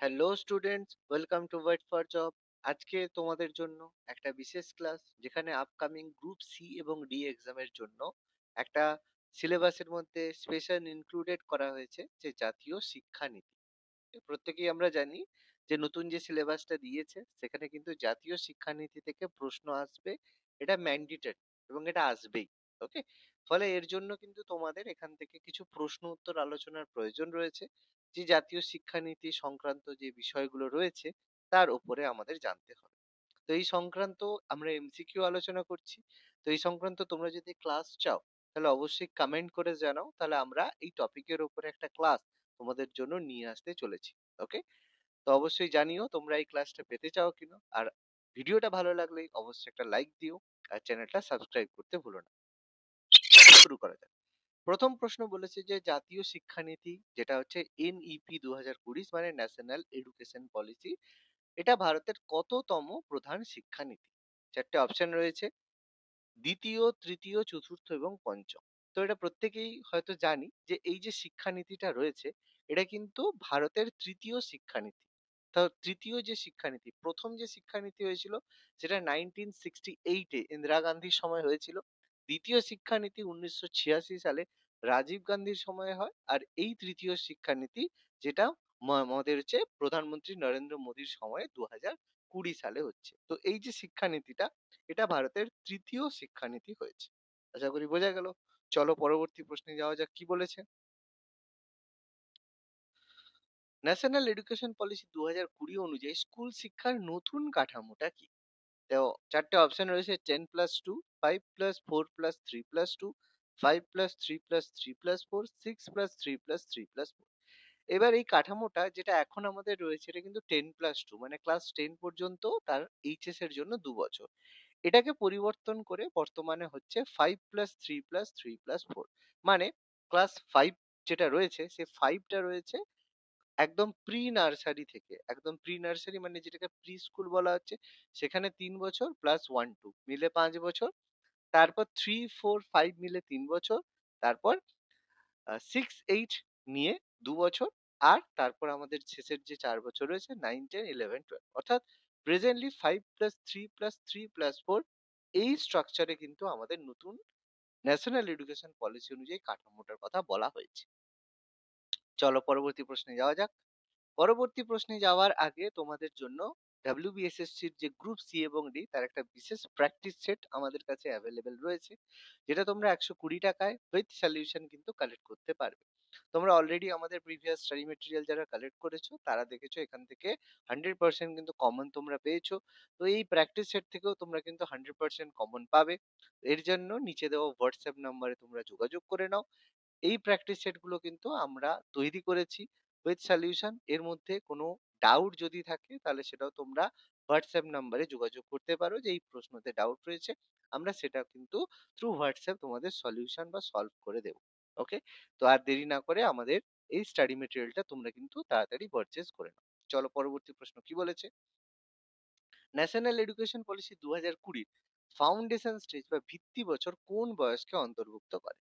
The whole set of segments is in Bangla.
Hello students welcome to wait for job আজকে তোমাদের জন্য একটা বিশেষ ক্লাস যেখানে আপকামিং গ্রুপ সি এবং ডি এক্সামের জন্য একটা সিলেবাসের মধ্যে স্পেশাল ইনক্লুডেড করা হয়েছে, যে জাতীয় শিক্ষানীতি প্রত্যেকেই আমরা জানি যে নতুন যে সিলেবাসটা দিয়েছে, সেখানে কিন্তু জাতীয় শিক্ষানীতি থেকে প্রশ্ন আসবে। এটা ম্যান্ডেটরি এবং এটা আসবেই ওকে ফলে এর জন্য কিন্তু তোমাদের এখান থেকে কিছু প্রশ্ন উত্তর আলোচনার প্রয়োজন রয়েছে। যে জাতীয় শিক্ষানীতি সংক্রান্ত যে বিষয়গুলো রয়েছে, তার উপরে আমাদের জানতে হবে। তো এই সংক্রান্ত আমরা এমসিকিউ আলোচনা করছি। তো এই সংক্রান্ত তোমরা যদি ক্লাস চাও, তাহলে অবশ্যই কমেন্ট করে জানাও। তাহলে আমরা এই টপিকের উপরে একটা ক্লাস তোমাদের জন্য নিয়ে আসতে চলেছি ওকে তো অবশ্যই জানিও তোমরা এই ক্লাসটা পেতে চাও কিনা। আর ভিডিওটা ভালো লাগলে অবশ্যই একটা লাইক দিও। আর চ্যানেলটা সাবস্ক্রাইব করতে ভুলো না। শুরু করা যাক। প্রথম প্রশ্ন বলেছে যে, জাতীয় শিক্ষানীতি যেটা হচ্ছে এনইপি দু হাজার কুড়ি মানে ন্যাশনাল এডুকেশন পলিসি এটা ভারতের কততম প্রধান শিক্ষানীতি? চারটে অপশন রয়েছে। দ্বিতীয়, তৃতীয়, চতুর্থ এবং পঞ্চম। তো এটা প্রত্যেকেই হয়তো জানি যে, এই যে শিক্ষানীতিটা রয়েছে, এটা কিন্তু ভারতের তৃতীয় শিক্ষানীতি। তৃতীয় যে শিক্ষানীতি, প্রথম যে শিক্ষানীতি হয়েছিল, সেটা নাইনটিন সিক্সটি এইটে ইন্দিরা গান্ধীর সময় হয়েছিল। দ্বিতীয় শিক্ষানীতি উনিশশো ছিয়াশি সালে রাজীব গান্ধীর সময় হয়। আর এই তৃতীয় শিক্ষানীতি যেটা আমাদের হচ্ছে প্রধানমন্ত্রী নরেন্দ্র মোদীর সময়ে দু কুড়ি সালে হচ্ছে। তো এই যে শিক্ষানীতিটা, এটা ভারতের তৃতীয় শিক্ষানীতি হয়েছে। আশা করি বোঝা গেল। চলো পরবর্তী প্রশ্নে যাওয়া যাক, কি বলেছে? ন্যাশনাল এডুকেশন পলিসি দু হাজার কুড়ি অনুযায়ী স্কুল শিক্ষার নতুন কাঠামোটা কি? চারটে অপশন রয়েছে ten plus two five plus four plus three plus two five plus three plus three plus four six plus three plus three plus four এবার এই কাঠামোটা যেটা এখন আমাদের রয়েছে, এটা কিন্তু টেন প্লাস টু মানে ক্লাস টেন পর্যন্ত তার এইচএস এর জন্য দু বছর। এটাকে পরিবর্তন করে বর্তমানে হচ্ছে five plus three plus three plus four মানে ক্লাস ফাইভ যেটা রয়েছে, সে ফাইভটা রয়েছে একদম প্রি নার্সারি থেকে, একদম প্রি নার্সারি মানে যেটাকে প্রি স্কুল বলা হচ্ছে, সেখানে তিন বছর প্লাস ওয়ান টু মিলে পাঁচ বছর, তারপর থ্রি ফোর ফাইভ মিলে তিন বছর, তারপর সিক্স এইট নিয়ে দু বছর, আর তারপর আমাদের শেষের যে চার বছর রয়েছে নাইন টেন ইলেভেন টুয়েলভ অর্থাৎ presently five plus three plus three plus four এই স্ট্রাকচারে কিন্তু আমাদের নতুন ন্যাশনাল এডুকেশন পলিসি অনুযায়ী কাঠামোটার কথা বলা হয়েছে। চলো পরবর্তী প্রশ্নে যাওয়া যাক। পরবর্তী প্রশ্নে যাওয়ার আগে তোমাদের জন্য ডাব্লিউবিএসএসসির যে গ্রুপ সি এবং ডি তার একটা বিশেষ প্র্যাকটিস সেট আমাদের কাছে অ্যাভেলেবেল রয়েছে, যেটা তোমরা একশো কুড়ি টাকায় উইথ সলিউশন কিন্তু কালেক্ট করতে পারবে। তোমরা অলরেডি আমাদের প্রিভিয়াস স্টাডি মেটেরিয়াল যারা কালেক্ট করেছ, তারা দেখেছ এখান থেকে হান্ড্রেড পার্সেন্ট কিন্তু কমন তোমরা পেয়েছ। তো এই প্র্যাকটিস সেট থেকেও তোমরা কিন্তু হান্ড্রেড পার্সেন্ট কমন পাবে। এর জন্য নিচে দেওয়া হোয়াটসঅ্যাপ নাম্বারে তোমরা যোগাযোগ করে নাও। এই প্র্যাকটিস সেটগুলো কিন্তু আমরা তৈরি করেছি উইথ সলিউশন এর মধ্যে কোনো ডাউট যদি থাকে, তাহলে সেটাও তোমরা হোয়াটসঅ্যাপ নাম্বারে যোগাযোগ করতে পারো যে এই প্রশ্নতে ডাউট রয়েছে। আমরা সেটা কিন্তু থ্রু হোয়াটসঅ্যাপ তোমাদের সলিউশন বা সলভ করে দেবো। ওকে তো আর দেরি না করে আমাদের এই স্টাডি মেটেরিয়ালটা তোমরা কিন্তু তাড়াতাড়ি পারচেজ করে নাও। চলো পরবর্তী প্রশ্ন কি বলেছে? ন্যাশনাল এডুকেশন পলিসি দু হাজার কুড়ির ফাউন্ডেশন স্টেজ বা ভিত্তি বছর কোন বয়সকে অন্তর্ভুক্ত করে?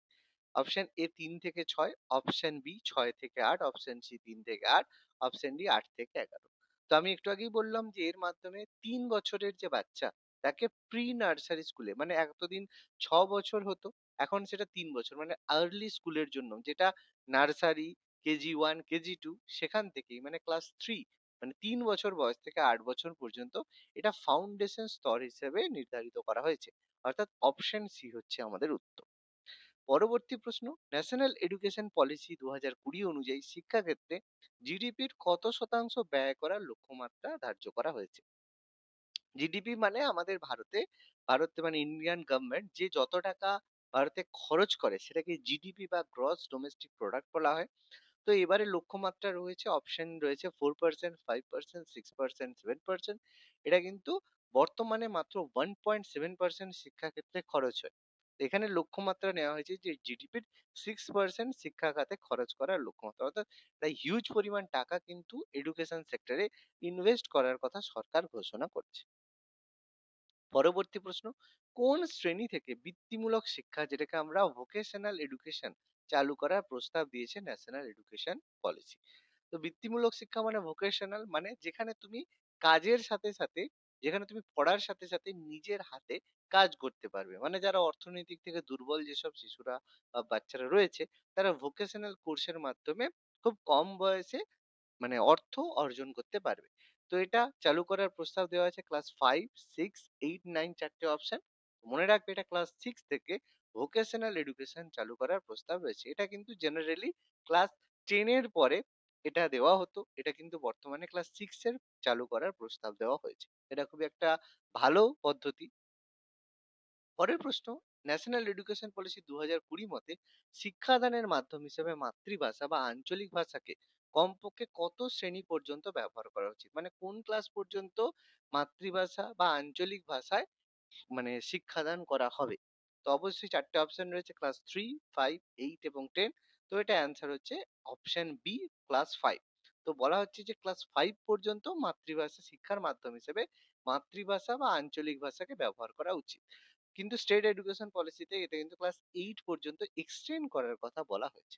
অপশন এ তিন থেকে ছয় অপশন বি ছয় থেকে আট অপশন সি তিন থেকে আট অপশন ডি আট থেকে এগারো। তো আমি একটু আগেই বললাম যে, এর মাধ্যমে তিন বছরের যে বাচ্চা, তাকে প্রি নার্সারি স্কুলে মানে এতদিন ছ বছর হতো, এখন সেটা তিন বছর মানে আর্লি স্কুলের জন্য, যেটা nursery KG one KG two সেখান থেকেই মানে ক্লাস থ্রি মানে তিন বছর বয়স থেকে আট বছর পর্যন্ত, এটা ফাউন্ডেশন স্তর হিসেবে নির্ধারিত করা হয়েছে। অর্থাৎ অপশন সি হচ্ছে আমাদের উত্তর। পরবর্তী প্রশ্ন ন্যাশনাল এডুকেশন পলিসি দু হাজার কুড়ি অনুযায়ী শিক্ষাক্ষেত্রে জিডিপির কত শতাংশ ব্যয় করার লক্ষ্যমাত্রা ধার্য করা হয়েছে? জিডিপি মানে আমাদের ভারতে ভারতে মানে ইন্ডিয়ান গভর্নমেন্ট যে যত টাকা ভারতে খরচ করে সেটাকে জিডিপি বা গ্রস ডোমেস্টিক প্রোডাক্ট বলা হয়। তো এবারে লক্ষ্যমাত্রা রয়েছে অপশন রয়েছে four percent five percent six percent seven percent এটা কিন্তু বর্তমানে মাত্র ওয়ান পয়েন্ট সেভেন পার্সেন্ট শিক্ষাক্ষেত্রে খরচ হয়। এখানে লক্ষ্যমাত্রা নেওয়া হয়েছে যে জিডিপির সিক্স পার্সেন্ট শিক্ষা খাতে খরচ করার লক্ষ্যমাত্রা। অর্থাৎ একটা হিউজ পরিমাণ টাকা কিন্তু এডুকেশন সেক্টরে ইনভেস্ট করার কথা সরকার ঘোষণা করছে। পরবর্তী প্রশ্ন, কোন শ্রেণি থেকে বৃত্তিমূলক শিক্ষা যেটাকে আমরা ভোকেশনাল এডুকেশন চালু করার প্রস্তাব দিয়েছে ন্যাশনাল এডুকেশন পলিসি তো বৃত্তিমূলক শিক্ষা মানে ভোকেশনাল মানে যেখানে তুমি কাজের সাথে সাথে যেখানে তুমি পড়ার সাথে সাথে নিজের হাতে কাজ করতে পারবে। মানে যারা অর্থনৈতিক থেকে দুর্বল যেসব শিশুরা বা বাচ্চারা রয়েছে, তারা ভোকেশনাল কোর্সের মাধ্যমে খুব কম বয়সে মানে অর্থ অর্জন করতে পারবে। তো এটা চালু করার প্রস্তাব দেওয়া আছে class five six eight nine চারটে অপশন মনে রাখবে এটা ক্লাস সিক্স থেকে ভোকেশনাল এডুকেশন চালু করার প্রস্তাব রয়েছে। এটা কিন্তু জেনারেলি ক্লাস টেনের পরে এটা দেওয়া হতো। এটা কিন্তু বর্তমানে ক্লাস সিক্স এর চালু করার প্রস্তাব দেওয়া হয়েছে। এটা খুবই একটা ভালো পদ্ধতি। পরের প্রশ্ন, ন্যাশনাল এডুকেশন পলিসি দু হাজার কুড়ি মতে শিক্ষাদানের মাধ্যম হিসেবে মাতৃভাষা বা আঞ্চলিক ভাষাকে কমপক্ষে কত শ্রেণি পর্যন্ত ব্যবহার করা উচিত? মানে কোন ক্লাস পর্যন্ত মাতৃভাষা বা আঞ্চলিক ভাষায় মানে শিক্ষাদান করা হবে? তো অবশ্যই চারটে অপশন রয়েছে ক্লাস থ্রি ফাইভ এইট এবং টেন তো এটা অ্যান্সার হচ্ছে অপশন বি ক্লাস ফাইভ তো বলা হচ্ছে যে ক্লাস ফাইভ পর্যন্ত মাতৃভাষা শিক্ষার মাধ্যম হিসেবে মাতৃভাষা বা আঞ্চলিক ভাষাকে ব্যবহার করা উচিত। কিন্তু স্টেট এডুকেশন পলিসিতে এটা কিন্তু ক্লাস এইট পর্যন্ত এক্সটেন্ড করার কথা বলা হয়েছে।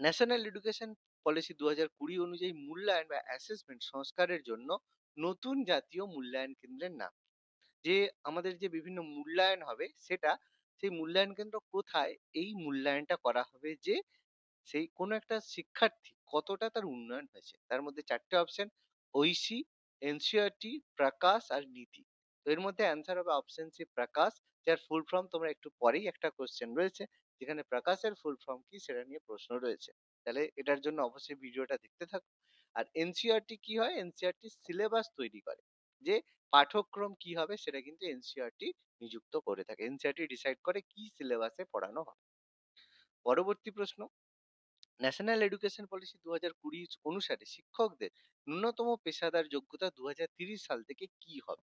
ন্যাশনাল এডুকেশন পলিসি দু কুড়ি অনুযায়ী মূল্যায়ন বা অ্যাসেসমেন্ট সংস্কারের জন্য নতুন জাতীয় মূল্যায়ন কেন্দ্রের নাম। যে আমাদের যে বিভিন্ন মূল্যায়ন হবে সেটা সেই মূল্যায়ন কেন্দ্র কোথায়? এই মূল্যায়নটা করা হবে যে, সেই কোনো একটা শিক্ষার্থী কতটা তার উন্নয়ন হয়েছে। তার মধ্যে চারটে অপশন ঐশী এনসিআরটি প্রকাশ আর নীতি। তো এর মধ্যে অ্যান্সার হবে অপশন সি প্রকাশ, যার ফুল ফর্ম তোমরা একটু পরেই একটা কোশ্চেন রয়েছে, যেখানে প্রকাশের ফুল ফর্ম কি সেটা নিয়ে প্রশ্ন রয়েছে। তাহলে এটার জন্য অবশ্যই ভিডিওটা দেখতে থাকো। আর এনসিআরটি কি হয়? এনসিআরটি সিলেবাস তৈরি করে। যে পাঠ্যক্রম কি হবে সেটা কিন্তু এনসিআরটি নিযুক্ত করে থাকে। এনসিআরটি ডিসাইড করে কি সিলেবাসে পড়ানো হবে। পরবর্তী প্রশ্ন ন্যাশনাল এডুকেশন পলিসি দু হাজার কুড়ি অনুসারে শিক্ষকদের ন্যূনতম পেশাদার যোগ্যতা দু সাল থেকে কি হবে?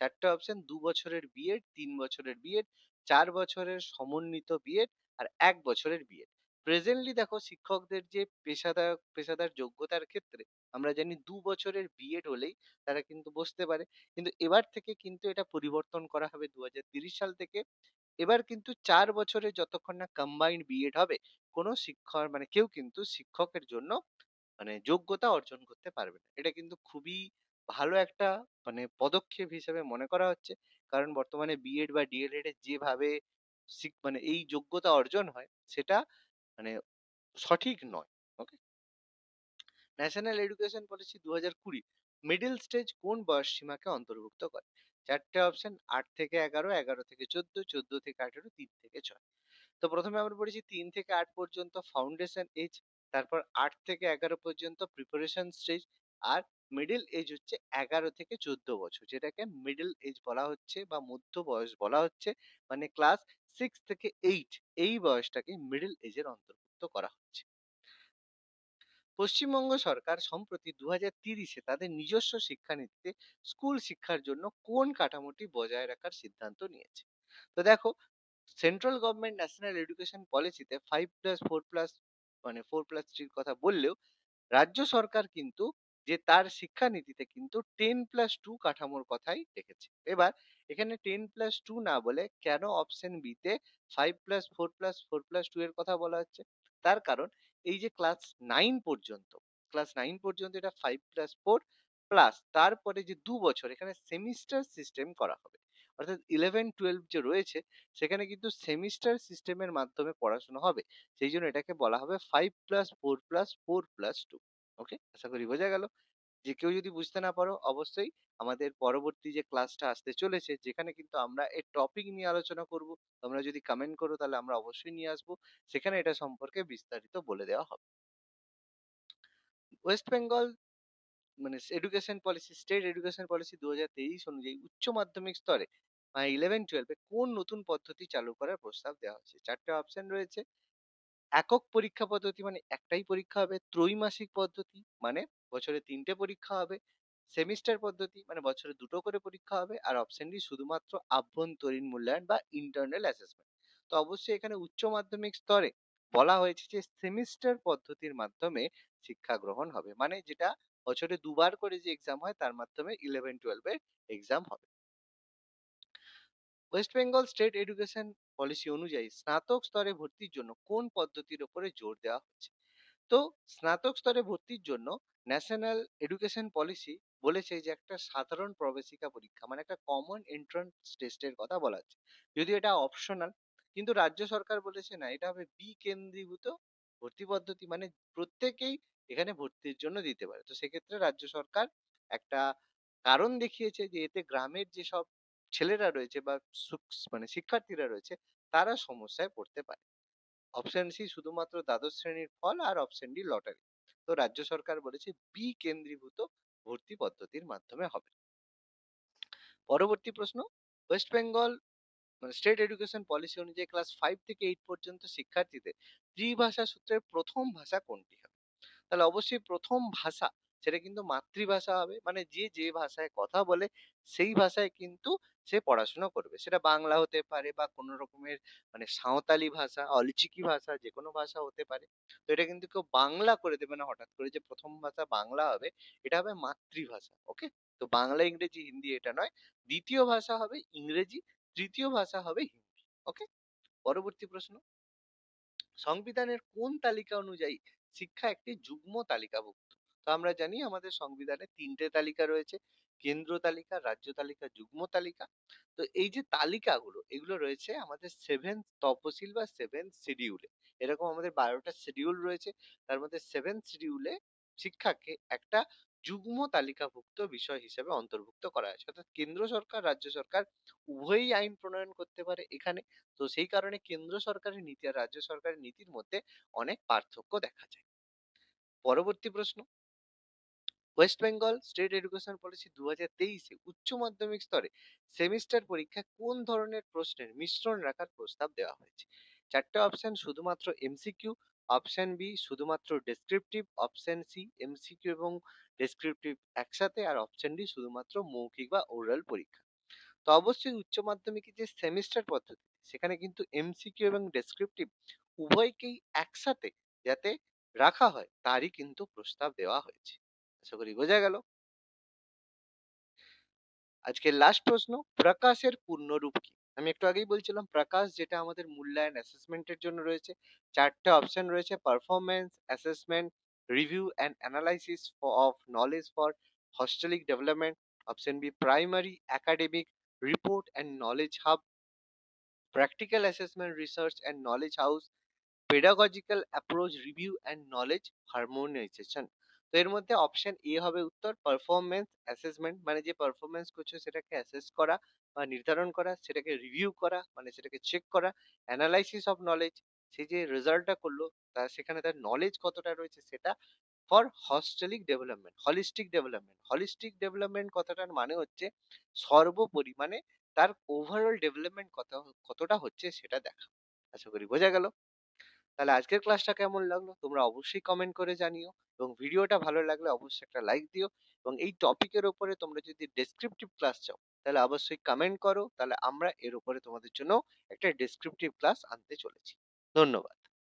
চারটে অপশন দু বছরের বিএড তিন বছরের বিএড চার বছরের সমন্বিত বিএড আর এক বছরের বিএড প্রেজেন্টলি দেখো শিক্ষকদের যে পেশাদার পেশাদার যোগ্যতার ক্ষেত্রে আমরা জানি দু বছরের বিএড হলেই তারা কিন্তু বসতে পারে। কিন্তু এবার থেকে কিন্তু এটা পরিবর্তন করা হবে দু সাল থেকে। এবার কিন্তু চার বছরে যতক্ষণ না কম্বাইন্ড বিএড হবে, কোনো শিক্ষক মানে কেউ কিন্তু শিক্ষকের জন্য মানে যোগ্যতা অর্জন করতে পারবে না। এটা কিন্তু খুবই ভালো একটা মানে পদক্ষেপ হিসেবে মনে করা হচ্ছে। কারণ বর্তমানে বিএড বা ডিএলএড এর যেভাবে মানে এই যোগ্যতা অর্জন হয়, সেটা মানে সঠিক নয়। ন্যাশনাল এডুকেশন পলিসি দু হাজার কুড়ি মিডিল স্টেজ কোন বয়স সীমাকে অন্তর্ভুক্ত করে? চারটে অপশন আট থেকে এগারো এগারো থেকে চোদ্দ চোদ্দ থেকে আঠেরো, তিন থেকে ছয়। তো প্রথমে আমরা পড়েছি তিন থেকে আট পর্যন্ত ফাউন্ডেশন এজ তারপর আট থেকে এগারো পর্যন্ত প্রিপারেশন স্টেজ আর মিডল এজ হচ্ছে এগারো থেকে চোদ্দ বছর, যেটাকে মিডল এজ বলা হচ্ছে বা মধ্য বয়স বলা হচ্ছে। মানে ক্লাস সিক্স থেকে এইট এই বয়সটাকে মিডল এজের অন্তর্ভুক্ত করা হচ্ছে। পশ্চিমবঙ্গ সরকার সম্প্রতি দু হাজার তিরিশে তাদের নিজস্ব শিক্ষানীতিতে স্কুল শিক্ষার জন্য কোন কাঠামোটি বজায় রাখার সিদ্ধান্ত নিয়েছে? তো দেখো, সেন্ট্রাল গভর্নমেন্ট ন্যাশনাল এডুকেশন পলিসিতে ফাইভ প্লাস ফোর প্লাস মানে ফোর প্লাস থ্রির কথা বললেও রাজ্য সরকার কিন্তু যে তার শিক্ষানীতিতে কিন্তু টেন প্লাস টু কাঠামোর কথাই রেখেছে। এবার এখানে টেন প্লাস টু না বলে কেন অপশন বিতে five plus four plus four plus two এর কথা বলা হচ্ছে? তার কারণ এই যে ক্লাস নাইন পর্যন্ত ক্লাস নাইন পর্যন্ত এটা ফাইভ প্লাস ফোর প্লাস তারপরে যে দু বছর, এখানে সেমিস্টার সিস্টেম করা হবে। অর্থাৎ ইলেভেন টুয়েলভ যে রয়েছে, সেখানে কিন্তু সেমিস্টার সিস্টেমের মাধ্যমে পড়াশোনা হবে। সেই জন্য এটাকে বলা হবে five plus four plus four plus two okay আশা করি বোঝা গেল। যে কেউ যদি বুঝতে না পারো, অবশ্যই আমাদের পরবর্তী যে ক্লাসটা আসতে চলেছে, যেখানে কিন্তু আমরা এর টপিক নিয়ে আলোচনা করব। তোমরা যদি কমেন্ট করো, তাহলে আমরা অবশ্যই নিয়ে আসব। সেখানে এটা সম্পর্কে বিস্তারিত বলে দেওয়া হবে। ওয়েস্ট বেঙ্গল মানে education policy state education policy দু হাজার তেইশ অনুযায়ী উচ্চ মাধ্যমিক স্তরে মানে ইলেভেন টুয়েলভে কোন নতুন পদ্ধতি চালু করার প্রস্তাব দেওয়া হয়েছে? চারটে অপশন রয়েছে। একক পরীক্ষা পদ্ধতি মানে একটাই পরীক্ষা হবে ত্রৈমাসিক পদ্ধতি মানে বছরে তিনটে পরীক্ষা হবে, সেমিস্টার পদ্ধতি মানে বছরে দুটো করে পরীক্ষা হবে, আর অপশন ডি শুধুমাত্র আভ্যন্তরীণ মূল্যায়ন বা ইন্টারনাল অ্যাসেসমেন্ট তো অবশ্যই এখানে উচ্চ মাধ্যমিক স্তরে বলা হয়েছে যে সেমিস্টার পদ্ধতির মাধ্যমে শিক্ষা গ্রহণ হবে মানে যেটা বছরে দুবার করে যে এক্সাম হয় তার মাধ্যমে ইলেভেন টুয়েলভ এর এক্সাম হবে। West Bengal state education policy অনুযায়ী স্নাতক স্তরে ভর্তির জন্য কোন পদ্ধতির উপরে জোর দেওয়া হচ্ছে? তো স্নাতক স্তরে ভর্তির জন্য ন্যাশনাল এডুকেশন পলিসি বলেছে যে একটা সাধারণ প্রবেশিকা পরীক্ষা মানে একটা কমন এন্ট্রান্স টেস্টের কথা বলা হচ্ছে। যদি এটা অপশনাল কিন্তু রাজ্য সরকার বলেছে না, এটা হবে বিকেন্দ্রীভূত ভর্তি পদ্ধতি মানে প্রত্যেকেই এখানে ভর্তির জন্য দিতে পারে। তো সেক্ষেত্রে রাজ্য সরকার একটা কারণ দেখিয়েছে যে এতে গ্রামের যেসব ছেলেরা রয়েছে বা মানে শিক্ষার্থীরা রয়েছে, তারা সমস্যায় পড়তে পারে। অপশন সি শুধুমাত্র দ্বাদশ শ্রেণির ফল আর অপশন ডি লটারি তো রাজ্য সরকার বলেছে বি কেন্দ্রীভূত ভর্তি পদ্ধতির মাধ্যমে হবে। পরবর্তী প্রশ্ন ওয়েস্ট বেঙ্গল মানে স্টেট এডুকেশন পলিসি অনুযায়ী ক্লাস ফাইভ থেকে এইট পর্যন্ত শিক্ষার্থীদের ত্রিভাষা সূত্রের প্রথম ভাষা কোনটি হবে? তাহলে অবশ্যই প্রথম ভাষা সেটা কিন্তু মাতৃভাষা হবে। মানে যে যে ভাষায় কথা বলে, সেই ভাষায় কিন্তু সে পড়াশোনা করবে। সেটা বাংলা হতে পারে বা কোনো রকমের মানে সাঁওতালি ভাষা, অলচিকি ভাষা যে কোনো ভাষা হতে পারে। তো এটা কিন্তু কেউ বাংলা করে দেবে না হঠাৎ করে যে প্রথম ভাষা বাংলা হবে, এটা হবে মাতৃভাষা, ওকে? তো বাংলা, ইংরেজি, হিন্দি এটা নয়। দ্বিতীয় ভাষা হবে ইংরেজি, তৃতীয় ভাষা হবে হিন্দি, ওকে? পরবর্তী প্রশ্ন। সংবিধানের কোন তালিকা অনুযায়ী শিক্ষা একটি যুগ্ম তালিকাভুক্ত? তো আমরা জানি আমাদের সংবিধানে তিনটে তালিকা রয়েছে, কেন্দ্র তালিকা, রাজ্য তালিকা, যুগ্ম তালিকা। তো এই যে তালিকাগুলো, এগুলো রয়েছে আমাদের সেভেন তপশিল বা সেভেন শিডিউলে এরকম আমাদের বারোটা শিডিউল রয়েছে, তার মধ্যে সেভেন শিডিউলে শিক্ষাকে একটা যুগ্ম তালিকাভুক্ত বিষয় হিসেবে অন্তর্ভুক্ত করা হয়েছে অর্থাৎ কেন্দ্র সরকার, রাজ্য সরকার উভয়ই আইন প্রণয়ন করতে পারে এখানে। তো সেই কারণে কেন্দ্র সরকারের নীতি আর রাজ্য সরকারের নীতির মধ্যে অনেক পার্থক্য দেখা যায়। পরবর্তী প্রশ্ন। West Bengal state education policy দু হাজার তেইশে উচ্চ মাধ্যমিক স্তরে সেমিস্টার পরীক্ষায় কোন ধরনের প্রশ্নের মিশ্রণ রাখার প্রস্তাব দেওয়া হয়েছে? চারটে অপশন শুধুমাত্র এমসিকিউ অপশন বি শুধুমাত্র ডেসক্রিপটিভ অপশন সি এমসিকিউ এবং ডেসক্রিপটিভ একসাথে আর অপশন ডি শুধুমাত্র মৌখিক বা ওরাল পরীক্ষা। তো অবশ্যই উচ্চ মাধ্যমিকের যে সেমিস্টার পদ্ধতি, সেখানে কিন্তু এমসিকিউ এবং ডেসক্রিপটিভ উভয়কেই একসাথে যাতে রাখা হয়, তারই কিন্তু প্রস্তাব দেওয়া হয়েছে। আশা করি বোঝা গেল। আজকের লাস্ট প্রশ্ন, প্রকাশের পূর্ণরূপ কি? আমি একটু আগেই বলছিলাম, প্রকাশ যেটা আমাদের মূল্যায়ন অ্যাসেসমেন্টের জন্য রয়েছে, চারটে অপশন রয়েছে performance assessment review and analysis of knowledge for holistic development option B primary academic report and knowledge hub practical assessment research and knowledge house pedagogical approach review and knowledge harmonization তো এর মধ্যে অপশন এ হবে উত্তর পারফরমেন্স অ্যাসেসমেন্ট মানে যে পারফরমেন্স করছ সেটাকে অ্যাসেস করা বা নির্ধারণ করা, সেটাকে রিভিউ করা মানে সেটাকে চেক করা অ্যানালাইসিস অফ নলেজ সে যে রেজাল্টটা করল তা সেখানে তার নলেজ কতটা রয়েছে সেটা for holistic development holistic development holistic development কথাটার মানে হচ্ছে সর্বোপরি মানে তার ওভারঅল ডেভেলপমেন্ট কত, কতটা হচ্ছে সেটা দেখা। আশা করি বোঝা গেল। তাহলে আজকের ক্লাসটা কেমন লাগল? তোমরা অবশ্যই কমেন্ট করে জানিও এবং ভিডিওটা ভালো লাগলে অবশ্যই একটা লাইক দিও এবং এই টপিকের উপরে তোমরা যদি ডেসক্রিপটিভ ক্লাস চাও, তাহলে অবশ্যই কমেন্ট করো। তাহলে আমরা এর উপরে তোমাদের জন্য একটা ডেসক্রিপটিভ ক্লাস আনতে চলেছি। ধন্যবাদ।